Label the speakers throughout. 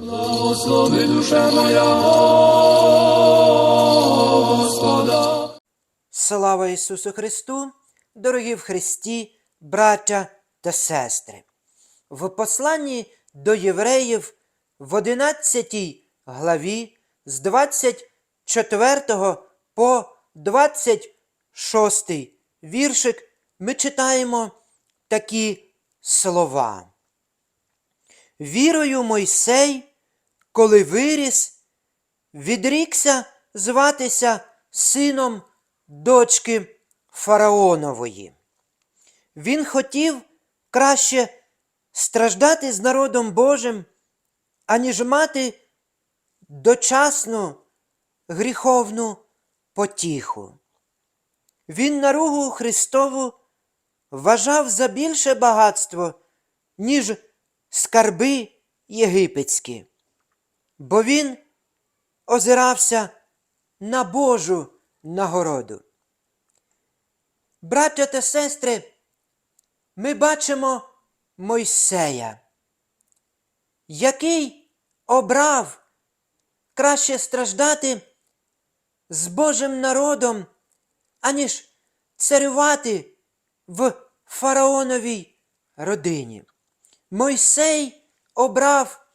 Speaker 1: Благослови душа моя Господа.
Speaker 2: Слава Ісусу Христу, дорогі в Христі, браття та сестри! В посланні до євреїв в 11 главі з 24 по 26 віршик ми читаємо такі слова. Вірою Мойсей, коли виріс, відрікся зватися сином дочки Фараонової. Він хотів краще страждати з народом Божим, аніж мати дочасну гріховну потіху. Він наругу Христову вважав за більше багатство, ніж скарби єгипетські, бо він озирався на Божу нагороду. Браття та сестри, ми бачимо Мойсея, який обрав краще страждати з Божим народом, аніж царювати в фараоновій родині. Мойсей обрав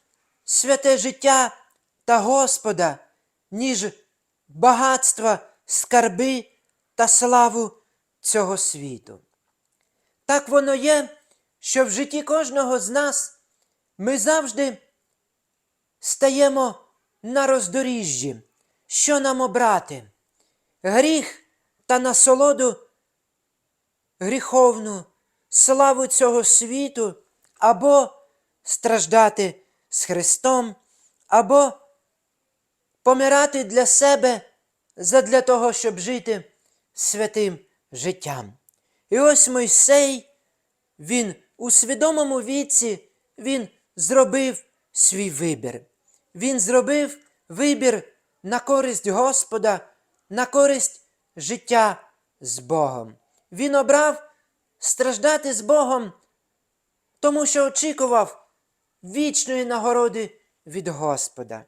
Speaker 2: святе життя та Господа, ніж багатства, скарби та славу цього світу. Так воно є, що в житті кожного з нас ми завжди стаємо на роздоріжжі, що нам обрати, гріх та насолоду гріховну, славу цього світу, або страждати з Христом, або помирати для себе задля того, щоб жити святим життям. І ось Мойсей, він у свідомому віці, він зробив свій вибір. Він зробив вибір на користь Господа, на користь життя з Богом. Він обрав страждати з Богом, тому що очікував вічної нагороди від Господа.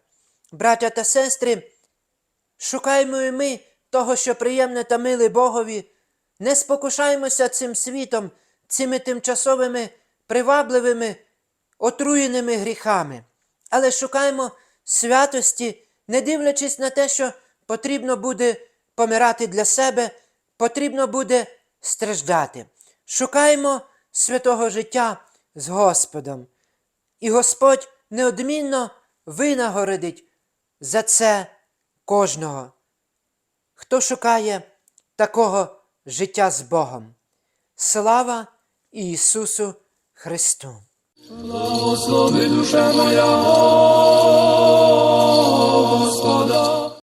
Speaker 2: Браття та сестри, шукаємо і ми того, що приємне та миле Богові, не спокушаємося цим світом, цими тимчасовими, привабливими, отруєними гріхами, але шукаємо святості, не дивлячись на те, що потрібно буде помирати для себе, потрібно буде страждати. Шукаємо святого життя з Господом, і Господь неодмінно винагородить за це кожного, хто шукає такого життя з Богом. Слава Ісусу Христу!
Speaker 1: Благослови душа моя Господа!